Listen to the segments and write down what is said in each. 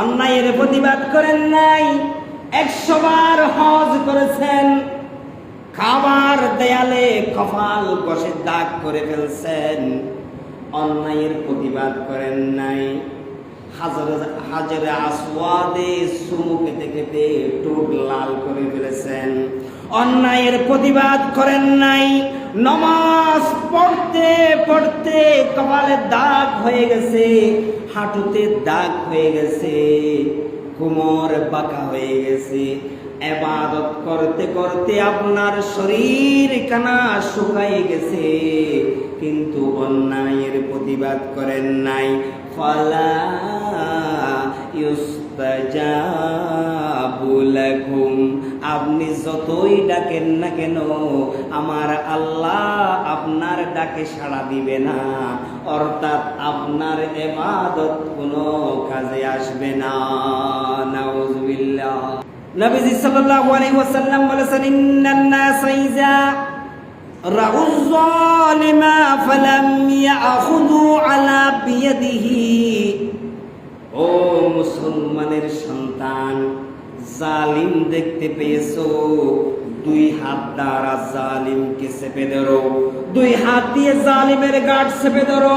অন্যায়ের প্রতিবাদ করেন নাই, একশো বার হজ করেছেন, খাবার দেয়ালে কপাল কষে দাগ করে ফেলছেন, অন্যায়ের প্রতিবাদ করেন নাই। হাজারে আসওয়াদে খেতে খেতে টোট লাল করে ফেলেছেন, অন্যায়ের প্রতিবাদ করেন নাই, নমাজ পড় পড়তে কপালে দাগ হয়ে গেছে, হাঁটুতে দাগ হয়ে গেছে, কোমর বাঁকা হয়ে গেছে। এবাদত করতে করতে আপনার শরীর কানা শুকাই গেছে, কিন্তু অন্যায়ের প্রতিবাদ করেন নাই। ফালা আপনি যতই ডাকেন না কেন, আমার আল্লাহ আপনার ডাকে সাড়া দিবে না। অর্থাৎ আপনার এবাদত কোনো কাজে আসবে না। মুসলমানের সন্তান, জালিম দেখতে পেয়েছ। দুই হাত দ্বারা জালিমকে চেপে ধরো। দুই হাত দিয়ে জালিমের গাট চেপে ধরো।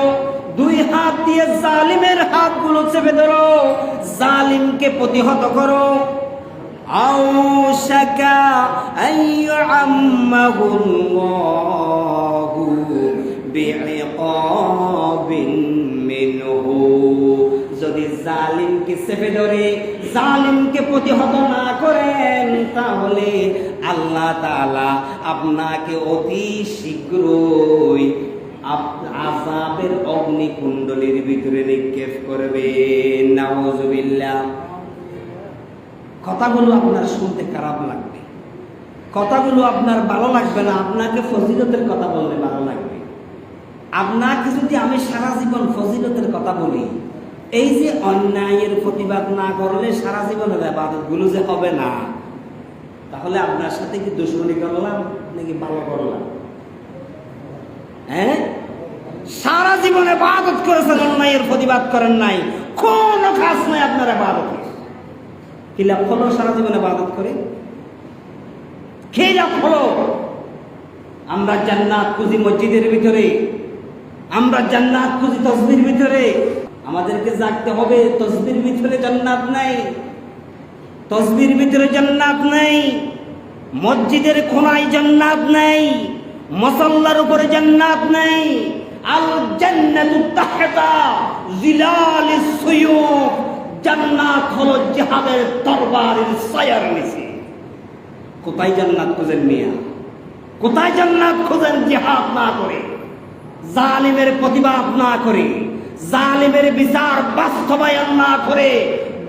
দুই হাত দিয়ে জালিমের হাতগুলো চেপে ধরো। জালিমকে প্রতিহত করো। আউশাকা বিআকাবিন মিনহু। যদি জালিমকে চেপে ধরে জালিমকে প্রতিহত না করেন, তাহলে আল্লাহ তাআলা আপনাকে অতি শীঘ্রই আযাবের অগ্নিকুণ্ডলীর ভিতরে নিক্ষেপ করবেন। কথাগুলো আপনার শুনতে খারাপ লাগবে। কথাগুলো আপনার ভালো লাগবে না, আপনাকে ফজিলতের কথা বললে ভালো লাগবে। আপনাকে যদি আমি সারা জীবন ফজিলতের কথা বলি এই যে অন্যায়ের প্রতিবাদ না করলে সারা জীবনের আবাদতগুলো যে হবে না। তাহলে আপনার সাথে কি দুশ্মনী করলাম নাকি ভালো করলাম? হ্যাঁ? সারা জীবনে বাদত করেছেন, অন্যায়ের প্রতিবাদ করেন নাই। কোন কাজ নাই আপনার আবাদতের কি লাভ হলো সারা জীবনে বাদত করে? কি লাভ হলো? আমরা জান্নাত খুঁজি মসজিদের ভিতরে, আমরা জান্নাত খুঁজি তসবির ভিতরে। আমাদেরকে জাগতে হবে, তসবির ভিতরে জান্নাত নাই। তসবির ভিতরে জান্নাত নাই। মসজিদের কোনায় জান্নাত নাই। মসল্লার উপরে জান্নাত নাই। আল জান্নাতু তাহতা জিলালিস সুয়ুফ। জান্নাত হলো জিহাদের তরবারের ছায়ার নিচে। কোথায় জান্নাত খুঁজেন মিয়া? কোথায় জান্নাত খুঁজেন জিহাদ না করে? জালিমের প্রতিবাদ না করে? জালিমের বিচার বাস্তবায়ন না করে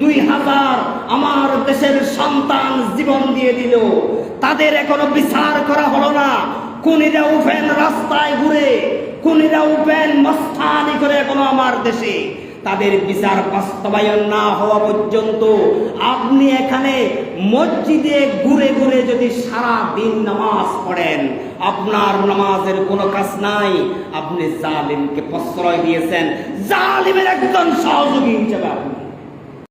দুই হাজার আমার দেশের সন্তান জীবন দিয়ে দিল। তাদের এখনও বিচার করা হলো না। কুনিরা উঠেন রাস্তায় ঘুরে কুনিরা উঠেন মস্তানি করে এখনও আমার দেশে। তাদের বিচার বাস্তবায়ন না হওয়া পর্যন্ত আপনি এখানে মসজিদে ঘুরে ঘুরে যদি সারা দিন নামাজ পড়েন, আপনার নামাজের কোনো কাজ নাই। আপনি জালিমকে প্রশ্রয় দিয়েছেন। জালিমের একজন সহযোগী হিসেবে আপনি